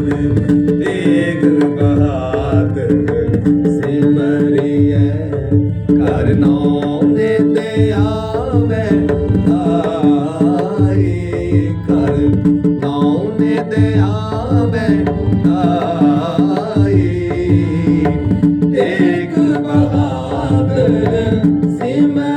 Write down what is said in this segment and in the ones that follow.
ਤੇਗ ਬਹਾਦਰ ਕਰ ਨੋ ਨਿਤ ਆਵੇ ਆਏ ਕਰ ਨੋ ਨਿਤ ਬਹਾਦਰ ਸਿਮਰਿਐ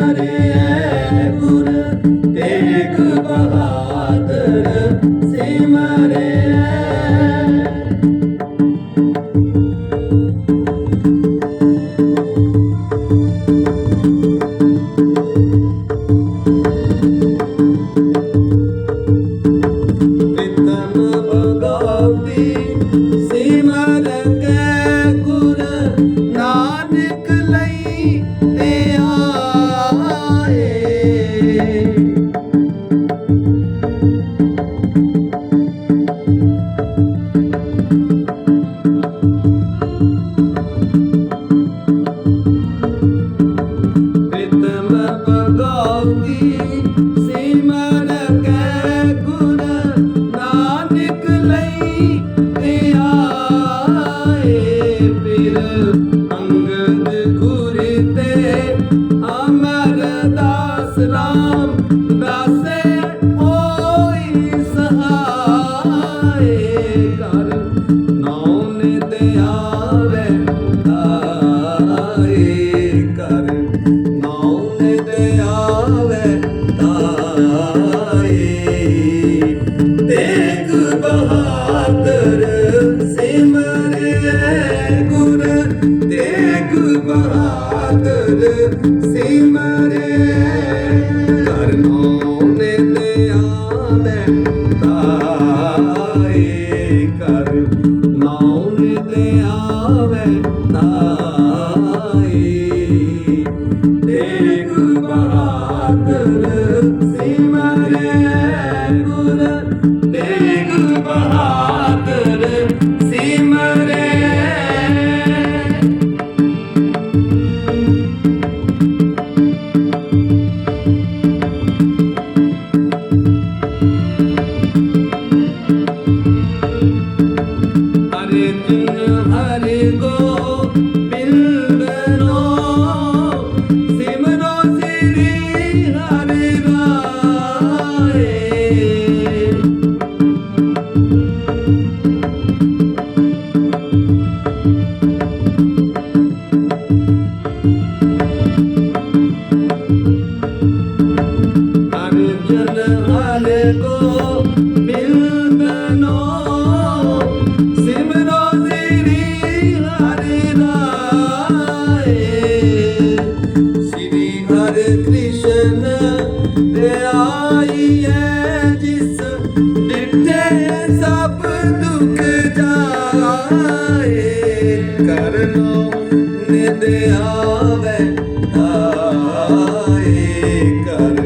ਸਿਮਰੇ ਗੁਰ ਤੇਗ ਬਹਾਦਰ, ਸਿਮਰੇ ਕਰਨੋ ਨੇ ਤੇ ਆਵੈਂਤਾਏ ਕਰ ਨਾਉ ਨੇ ਤੇ ਆਵੈਂਤਾਏ ਤੇਗ ਬਹਾਦਰ ਜਿਸ ਡਿਟੇ ਸਭ ਦੁੱਖ ਜਾਏ, ਕਰਨੋ ਨਿੰਦ ਆਵੇ ਤਾਏ ਕਰ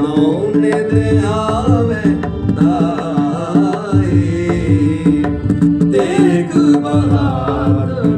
ਆਉ ਨਿੰਦ ਆਵੇ ਤਾਏ। ਦੇਖ ਬਹਾਦਰ